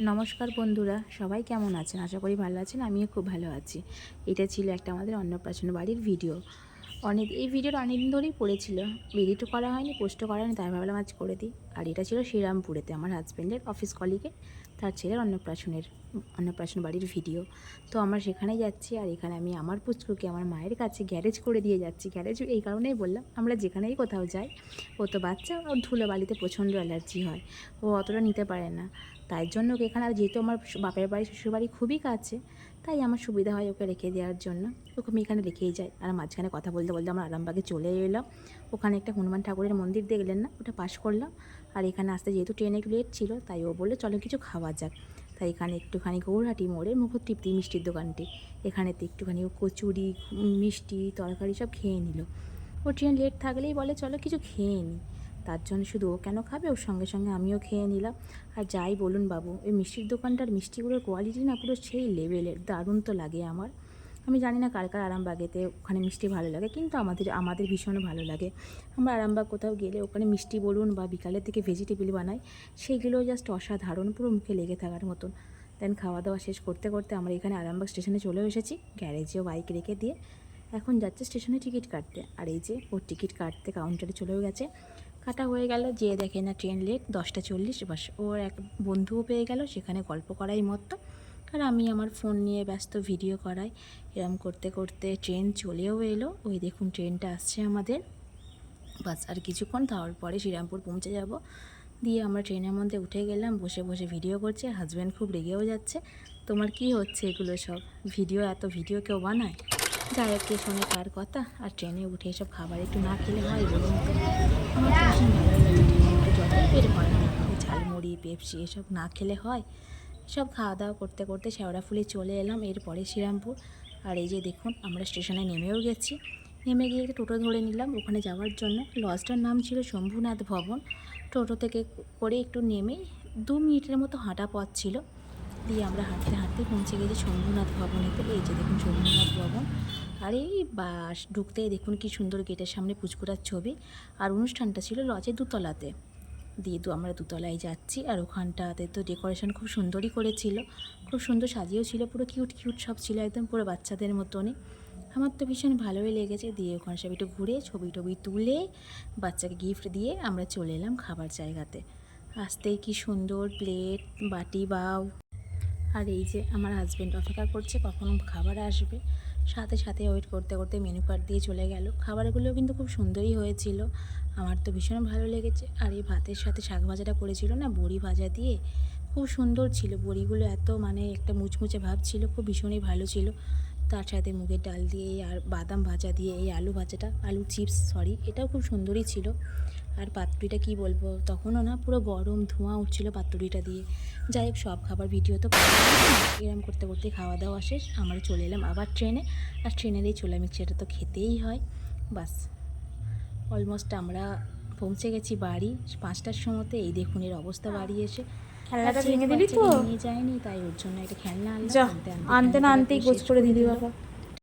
নমস্কার বন্ধুরা, সবাই কেমন আছেন? আশা করি ভালো আছেন, আমিও খুব ভালো আছি। এটা ছিল একটা আমাদের অন্নপ্রাশন বাড়ির ভিডিও অনেক, এই ভিডিওটা অনেকদিন ধরেই পড়েছিল। এডিটও করা হয়নি পোস্টও করা হয়নি, তাই ভাবলাম আজ করে দিই। আর এটা ছিল শ্রীরামপুরেতে, আমার হাজব্যান্ডের অফিস কলিগে তার ছেলের অন্নপ্রাশনের, অন্নপ্রাশন বাড়ির ভিডিও তো আমরা সেখানে যাচ্ছি, আর এখানে আমি আমার পুচকুকে আমার মায়ের কাছে গ্যারেজ করে দিয়ে যাচ্ছি। গ্যারেজ এই কারণেই বললাম, আমরা যেখানেই কোথাও যাই, ও তো বাচ্চা, ওর ধুলো বালিতে প্রচণ্ড অ্যালার্জি হয়, ও অতটা নিতে পারে না। তাই জন্য এখানে, আর যেহেতু আমার বাপের বাড়ি শ্বশুর বাড়ি খুবই কাছে তাই আমার সুবিধা হয় ওকে রেখে দেওয়ার জন্য। ওকে আমি এখানে রেখেই যাই। আর মাঝখানে কথা বলতে বলতে আমরা আরামবাগে চলে এলাম। ওখানে একটা হনুমান ঠাকুরের মন্দির দেখলেন না? ওটা পাশ করলাম। আর এখানে আসতে যেহেতু ট্রেনে একটু লেট ছিল, তাই ও বলল, চলো কিছু খাওয়া যাক। তাই এখানে একটুখানি গৌরহাটি মোড়ে মুখতৃপ্তি মিষ্টির দোকানটি। এখানেতে একটুখানি ও কচুরি, মিষ্টি, তরকারি সব খেয়ে নিল। ও ট্রেন লেট থাকলেই বলে, চলো কিছু খেয়ে নিই তার জন্য শুধু ও কেন খাবে? ওর সঙ্গে সঙ্গে আমিও খেয়ে নিলাম। আর যাই বলুন বাবু ওই মিষ্টির দোকানটার মিষ্টিগুলোর কোয়ালিটি না পুরো সেই লেভেলের দারুণ তো লাগে আমার। আমি জানি না কার কার আরামবাগেতে ওখানে মিষ্টি ভালো লাগে, কিন্তু আমাদের আমাদের ভীষণ ভালো লাগে। আমরা আরামবাগ কোথাও গেলে ওখানে মিষ্টি বলুন বা বিকালের থেকে ভেজিটেবিল বানাই, সেইগুলো জাস্ট অসাধারণ, পুরো মুখে লেগে থাকার মতন। দেন খাওয়া দাওয়া শেষ করতে করতে আমরা এখানে আরামবাগ স্টেশনে চলেও এসেছি গ্যারেজেও বাইক রেখে দিয়ে। এখন যাচ্ছে স্টেশনে টিকিট কাটতে। আর এই যে ওর টিকিট কাটতে কাউন্টারে চলেও গেছে। কাটা হয়ে গেল যে দেখে না ট্রেন লেট দশটা চল্লিশ, বাস। ওর এক বন্ধুও পেয়ে গেল, সেখানে গল্প করাই মতো আর আমি আমার ফোন নিয়ে ব্যস্ত ভিডিও করাই। এরম করতে করতে ট্রেন চলেও এলো। ওই দেখুন ট্রেনটা আসছে আমাদের। বাস, আর কিছুক্ষণ তারপরে শ্রীরামপুর পৌঁছে যাব। দিয়ে আমরা ট্রেনের মধ্যে উঠে গেলাম, বসে বসে ভিডিও করছে। হাজব্যান্ড খুব রেগেও যাচ্ছে। তোমার কি হচ্ছে এগুলো সব? ভিডিও এত ভিডিও কেউ বানায়? যাই হোক শোনে কার কথা। আর ট্রেনে উঠে এসব খাবার একটু না খেলে হয়, বলুন তো। আমার ভালো লাগে না ঝালমুড়ি, পেপসি, এসব না খেলে হয়। সব খাওয়া দাওয়া করতে করতে শেওড়াফুলি চলে এলাম, এরপরে শ্রীরামপুর। আর এই যে দেখুন, আমরা স্টেশনে নেমেও গেছি। নেমে গিয়ে একটা টোটো ধরে নিলাম, ওখানে যাওয়ার জন্য। লজটার নাম ছিল শম্ভুনাথ ভবন। টোটো থেকে করে একটু নেমে দু মিনিটের মতো হাঁটা পথ ছিল। দিয়ে আমরা হাঁটতে হাঁটতে পৌঁছে গেছি শম্ভুনাথ ভবনেতে। এই যে দেখুন শম্ভুনাথ ভবন। আর এই বাস ঢুকতেই দেখুন কি সুন্দর গেটের সামনে পুচকুটার ছবি। আর অনুষ্ঠানটা ছিল লজের দুতলাতে। দিয়ে তো আমরা দুতলায় যাচ্ছি আর ওখানটাতে তো ডেকোরেশন খুব সুন্দরই করেছিল। খুব সুন্দর সাজিয়েও ছিল, পুরো কিউট কিউট সব ছিল একদম পুরো বাচ্চাদের মতনই। আমার তো ভীষণ ভালোই লেগেছে। দিয়ে ওখানে সব একটু ঘুরে ছবি টবি তুলে বাচ্চাকে গিফট দিয়ে আমরা চলে এলাম খাবার জায়গাতে। আসতেই কি সুন্দর প্লেট বাটি, বাউ আর এই যে আমার হাজব্যান্ড অপেক্ষা করছে কখন খাবার আসবে। সাথে সাথে ওয়েট করতে করতে মেনু কার্ড দিয়ে চলে গেল। খাবারগুলো কিন্তু খুব সুন্দরই হয়েছিল। আমার তো ভীষণ ভালো লেগেছে। আর এই ভাতের সাথে শাক ভাজাটা করেছিল না, বড়ি ভাজা দিয়ে। খুব সুন্দর ছিল। বড়িগুলো এত মানে একটা মুচমুচে ভাব ছিল, খুব ভীষণই ভালো ছিল। তার সাথে মুগের ডাল দিয়ে আর বাদাম ভাজা দিয়ে, এই আলু ভাজাটা, আলু চিপস সরি এটাও খুব সুন্দরই ছিল। আর পাতুরিটা কি বলব? তখনও না পুরো গরম ধোঁয়া উঠছিল পাতুরিটা দিয়ে। যাই হোক সব খাবার ভিডিও তো এরম করতে করতে খাওয়া দাওয়া শেষ। আমরা চলে এলাম আবার ট্রেনে। আর ট্রেনেরই চলে মিক্সচারটা তো খেতেই হয়। বাস। অলমোস্ট আমরা পৌঁছে গেছি বাড়ি। পাঁচটার সময়তে এই দেখুন এর অবস্থা বাড়ি এসে। খেলনাটা ভেঙে দিলি তো? নিয়ে যায়নি তাই ওর জন্য একটা খেলনা আনতে আনতে না আনতেই গোছ করে দিলি। বাবা।